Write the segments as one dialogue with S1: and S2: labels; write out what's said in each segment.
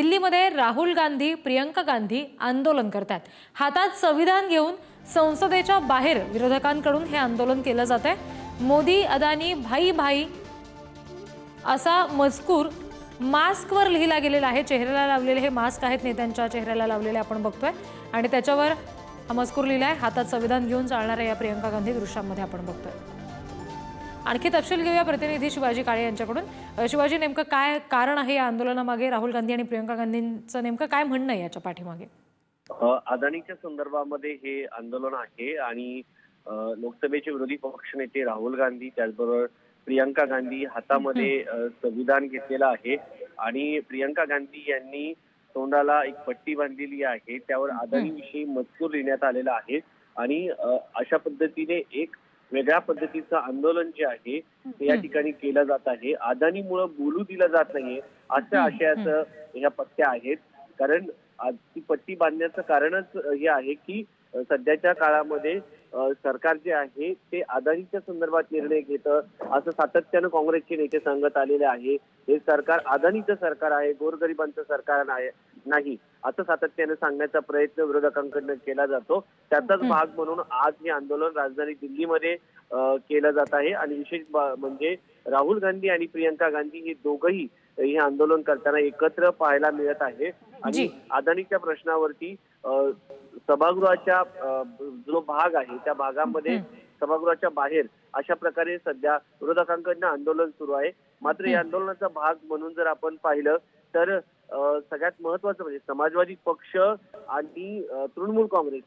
S1: दिल्लीमध्ये राहुल गांधी प्रियंका गांधी आंदोलन करतात हातात संविधान घेऊन संसदेच्या बाहेर विरोधकांकडून हे आंदोलन केलं जात आहे मोदी अदानी भाई भाई असा मजकूर मास्कवर लिहिला गेलेला आहे. चेहऱ्याला लावलेले हे मास्क आहेत नेत्यांच्या चेहऱ्याला लावलेले आपण बघतोय. आणि त्याच्यावर हा मजकूर लिहिला आहे हातात संविधान घेऊन चालणाऱ्या या प्रियंका गांधी दृश्यामध्ये आपण बघतोय. आणखी तपशील घेऊया प्रतिनिधी शिवाजी काळे यांच्याकडून. शिवाजी नेमकं काय कारण आहे या आंदोलनामागे? राहुल गांधी आणि प्रियंका गांधींचं नेमकं काय म्हणणं आहे याच्या पाठीमागे?
S2: अदानीच्या संदर्भामध्ये हे आंदोलन आहे आणि लोकसभेचे विरोधी पक्षनेते राहुल गांधी त्याचबरोबर प्रियंका गांधी हातामध्ये संविधान घेतलेलं आहे. आणि प्रियंका गांधी यांनी तोंडाला एक पट्टी बांधलेली आहे. त्यावर अदानीविषयी मजकूर लिहिण्यात आलेला आहे. आणि अशा पद्धतीने एक वेगळ्या पद्धतीचं आंदोलन जे आहे ते या ठिकाणी केलं जात आहे. अदानीमुळं बोलू दिलं जात नाहीये अशा आशयाचं ह्या पट्ट्या आहेत. कारण ती पट्टी बांधण्याचं कारणच हे आहे की सध्याच्या काळामध्ये सरकार जे आहे ते अदानीच्या संदर्भात निर्णय घेतं असं सातत्यानं काँग्रेसचे नेते सांगत आलेले आहे. हे सरकार अदानीचं सरकार आहे गोरगरिबांचं सरकार नाही असं सातत्यानं सांगण्याचा प्रयत्न विरोधकांकडनं केला जातो. त्याचाच भाग म्हणून आज हे आंदोलन राजधानी दिल्लीमध्ये केलं जात आहे. आणि विशेष म्हणजे राहुल गांधी आणि प्रियंका गांधी हे दोघंही हे आंदोलन करताना एकत्र पाहायला मिळत आहे. आणि. अदानीच्या प्रश्नावरती सभागृहाच्या जो भाग आहे त्या भागामध्ये सभागृहाच्या बाहेर अशा प्रकारे सध्या विरोधकांकडनं आंदोलन सुरू आहे. मात्र या आंदोलनाचा भाग म्हणून जर आपण पाहिलं तर सगळ्यात महत्वाचं म्हणजे समाजवादी पक्ष आणि तृणमूल काँग्रेस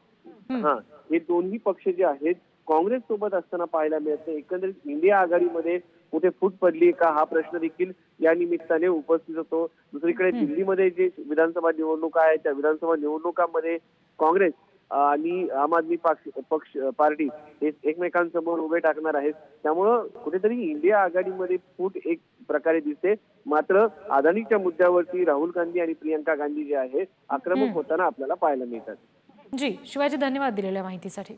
S2: हा. हे दोन्ही पक्ष जे आहेत काँग्रेस सोबत असताना पाहायला मिळतं. एकंदरीत इंडिया आघाडीमध्ये कुठे फूट पडली का हा प्रश्न देखील या निमित्ताने उपस्थित होतो. दुसरीकडे दिल्लीमध्ये जे विधानसभा निवडणुका आहेत त्या विधानसभा निवडणुकांमध्ये काँग्रेस आणि आम आदमी पक्ष पक्ष पार्टी हे एकमेकांसमोर उभे टाकणार आहेत. त्यामुळं कुठेतरी इंडिया आघाडीमध्ये फूट एक प्रकारे दिसते. मात्र अदानीच्या मुद्द्यावरती राहुल गांधी आणि प्रियंका गांधी जे आहे आक्रमक होताना आपल्याला पाहायला मिळतात.
S1: जी शिवाजी धन्यवाद दिलेल्या माहितीसाठी.